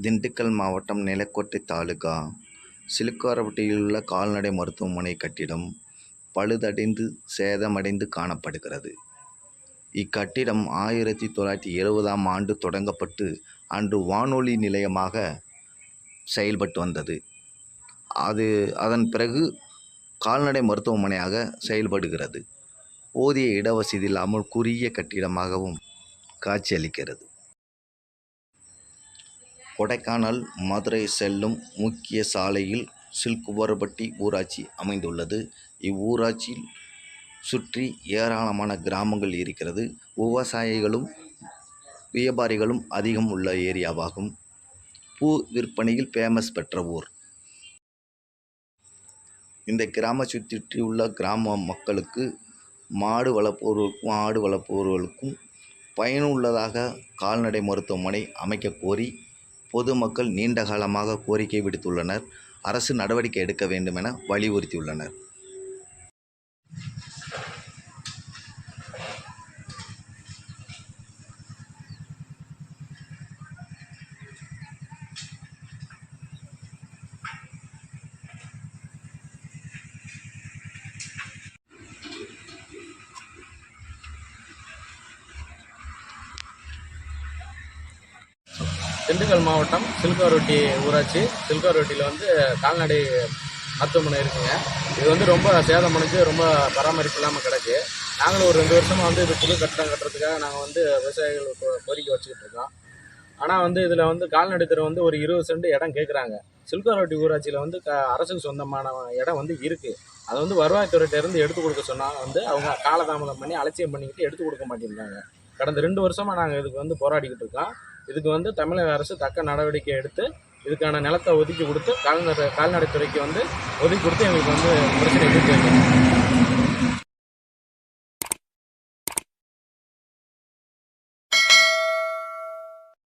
திண்டுக்கல் மாவட்டம் நிலக்கோட்டை தாலுகா. சிலுக்காரப்பட்டியிலுள்ள கால்நடை மருத்துவமனை கட்டிடம் பழுதடைந்து சேதமடைந்து காணப்படுகிறது. இக்கட்டிடம் ஆயிரத்தி தொள்ளாயிரத்தி எழுபதாம் ஆண்டு தொடங்கப்பட்டு அன்று வானொலி நிலையமாக செயல்பட்டு வந்தது. அது அதன் பிறகு கால்நடை மருத்துவமனையாக செயல்படுகிறது. போதிய இடவசதி இல்லாமல் குறுகிய கட்டிடமாகவும் காட்சியளிக்கிறது. கொடைக்கானல் மதுரை செல்லும் முக்கிய சாலையில் சில்குவரப்பட்டி ஊராட்சி அமைந்துள்ளது. இவ்வூராட்சியில் சுற்றி ஏராளமான கிராமங்கள் இருக்கிறது. விவசாயிகளும் வியாபாரிகளும் அதிகம் உள்ள ஏரியாவாகும். பூ விற்பனையில் ஃபேமஸ் பெற்ற ஊர். இந்த கிராம சுற்றியுள்ள கிராம மக்களுக்கு மாடு வளர்ப்பவர்களுக்கும் ஆடு வளர்ப்பவர்களுக்கும் பயனுள்ளதாக கால்நடை மருத்துவமனை அமைக்க கோரி பொதுமக்கள் நீண்ட காலமாக கோரிக்கை விடுத்துள்ளனர். அரசு நடவடிக்கை எடுக்க வேண்டும் என வலியுறுத்தியுள்ளனர். திண்டுக்கல் மாவட்டம் சில்காரொட்டி ஊராட்சி. சில்காரொட்டியில் வந்து கால்நடை மருத்துவமனை இருக்குங்க. இது வந்து ரொம்ப சேதமடைஞ்சு ரொம்ப பராமரிப்பு இல்லாமல் கிடக்கு. நாங்களும் ஒரு ரெண்டு வருஷமாக வந்து இது புது கட்டடம் கட்டுறதுக்காக நாங்கள் வந்து விவசாயிகள் கோ- கோரிக்கை வச்சுக்கிட்டு இருக்கோம். ஆனால் வந்து இதில் வந்து கால்நடை துறை வந்து ஒரு இருபது சென்ட் இடம் கேட்குறாங்க சில்காரொட்டி ஊராட்சியில் வந்து க அரசுக்கு சொந்தமான இடம் வந்து இருக்குது அதை வந்து வருவாய்த்துறையிட்ட இருந்து எடுத்து கொடுக்க சொன்னால் வந்து அவங்க காலதாமதம் பண்ணி அலட்சியம் பண்ணிக்கிட்டு எடுத்து கொடுக்க மாட்டேங்கிறாங்க. கடந்த ரெண்டு வருஷமாக நாங்கள் இதுக்கு வந்து போராடிக்கிட்டு இருக்கோம். இதுக்கு வந்து தமிழக அரசு தக்க நடவடிக்கை எடுத்து இதுக்கான நிலத்தை ஒதுக்கி கொடுத்து கால்நடை கால்நடைத்துறைக்கு வந்து ஒதுக்கி கொடுத்து எங்களுக்கு வந்து பிரச்சனை தீர்த்து வைக்கணும்.